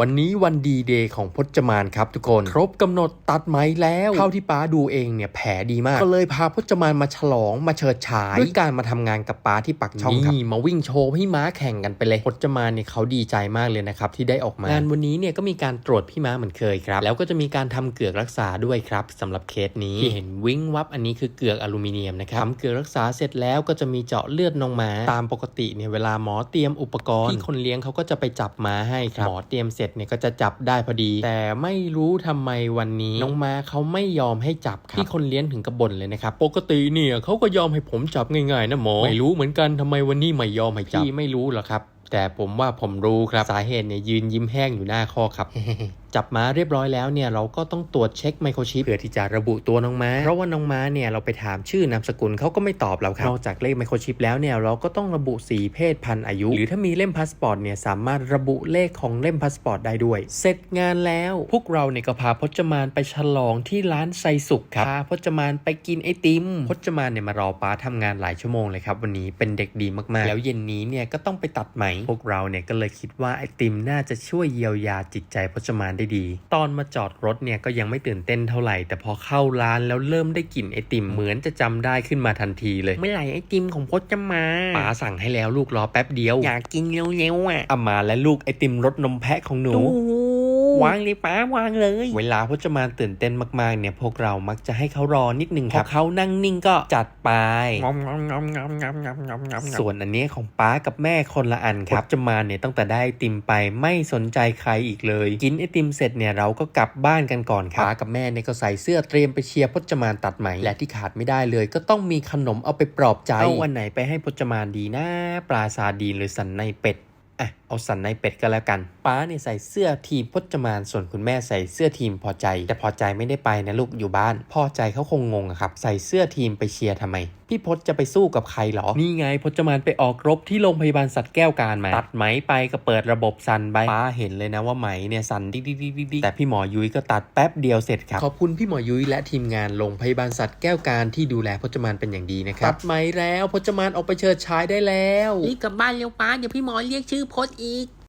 วันนี้วันดีเดย์ของพจมานครับทุกคน ครบกำหนดตัดไหมแล้ว เท่าที่ป้าดูเองเนี่ยแผลดีมาก ก็เลยพาพจมานมาฉลองมาเฉิดฉายด้วยการมาทำงานกับป้าที่ปักช่องครับนี่มาวิ่งโชว์ให้ม้าแข่งกันไปเลยพจมานเนี่ยเขาดีใจมากเลยนะครับที่ได้ออกมางานวันนี้เนี่ยก็มีการตรวจพี่ม้าเหมือนเคยครับ แล้วก็จะมีการทำเกลือกรักษาด้วยครับสำหรับเคสนี้ที่เห็นวิ่งวับอันนี้คือเกลือกอลูมิเนียมนะครับทำเกลือกรักษาเสร็จแล้วก็จะมีเจาะเลือดน้องม้าตามปกติเนี่ยเวลาหมอเตรียมอุปกรณ์ที่คนเลี้ยงเขาก็จะไปจับม้าให้ครับหมอเตรียมเสร็จเนี่ยก็จะจับได้พอดี แต่ไม่รู้ทำไมวันนี้น้องม้าเขาไม่ยอมให้จับครับที่คนเลี้ยงถึงกระบ่นเลยนะครับ ปกติเนี่ยเขาก็ยอมให้ผมจับง่ายๆนะหมอไม่รู้เหมือนกันทำไมวันนี้ไม่ยอมให้จับพี่ไม่รู้หรอกครับ แต่ผมว่าผมรู้ครับสาเหตุเนี่ยยืนยิ้มแห้งอยู่หน้าคอกครับ จับม้าเรียบร้อยแล้วเนี่ยเราก็ต้องตรวจเช็คไมโครชิปเพื่อที่จะระบุตัวน้องม้า เพราะว่าน้องม้าเนี่ยเราไปถามชื่อนามสกุลเขาก็ไม่ตอบเราครับนอกจากเลขไมโครชิปแล้วเนี่ยเราก็ต้องระบุสีเพศพันธุ์อายุ หรือถ้ามีเล่มพาสปอร์ตเนี่ยสามารถระบุเลขของเล่มพาสปอร์ตได้ด้วย เสร็จงานแล้วพวกเราเนี่ยก็พาพจมานไปฉลองที่ร้านไซสุขครับพาพจมานไปกินไอติม พจมานเนี่ยมารอป้าทำงานหลายชั่วโมงเลยครับวันนี้เป็นเด็กดีมากๆ แล้วเย็นนี้เนี่ยก็ต้องไปตัดไหม พวกเราเนี่ยก็เลยคิดว่าไอติมน่าจะช่วยเยียวยาจิตใจพจมานได้ดี ตอนมาจอดรถเนี่ยก็ยังไม่ตื่นเต้นเท่าไหร่ แต่พอเข้าร้านแล้วเริ่มได้กลิ่นไอติมเหมือนจะจำได้ขึ้นมาทันทีเลย เมื่อไหร่ไอติมของพจมาป๋าสั่งให้แล้วลูกรอแป๊บเดียว อยากกินเร็วๆอะอามาและลูกไอติมรสนมแพะของหนูดู วางเลยป้าวางเลย เวลาพจมานตื่นเต้นมากๆเนี่ยพวกเรามักจะให้เขารอนิดนึงครับพอเขานั่งนิ่งก็จัดไปส่วนอันนี้ของป้ากับแม่คนละอันครับพจมานเนี่ยตั้งแต่ได้ติมไปไม่สนใจใครอีกเลย กินไอติมเสร็จเนี่ยเราก็กลับบ้านกันก่อนครับกับแม่เนี่ยก็ใส่เสื้อเตรียมไปเชียร์พจมานตัดไหมและที่ขาดไม่ได้เลย ก็ต้องมีขนมเอาไปปลอบใจเอาวันไหนไปให้พจมานดีนะปลาซาดีนหรือสันในเป็ด อะเอาสันในเป็ดก็แล้วกัน ป้าเนี่ยใส่เสื้อทีมพจมาน ส่วนคุณแม่ใส่เสื้อทีมพอใจ แต่พอใจไม่ได้ไปนะลูกอยู่บ้าน พอใจเขาคงงงอะครับ ใส่เสื้อทีมไปเชียร์ทำไมพี่พจจะไปสู้กับใครเหรอ นี่ไงพจมานไปออกรบที่โรงพยาบาลสัตว์แก้วการมา ตัดไหมไปก็เปิดระบบสันไปป้าเห็นเลยนะว่าไหมเนี่ยสันดิ๊กดิ๊กดิ๊กดิ๊กดิ๊กแต่พี่หมอยุ้ยก็ตัดแป๊บเดียวเสร็จครับ ขอบคุณพี่หมอยุ้ยและทีมงานโรงพยาบาลสัตว์แก้วการที่ดูแลพจมานเป็นอย่างดีนะครับ ตัดไหมแล้วพจมานออกไปเชิดชายได้แล้ว รีบกลับบ้านเร็วป้าเดี๋ยวพี่หมอเรียกชื่อพจน์อีก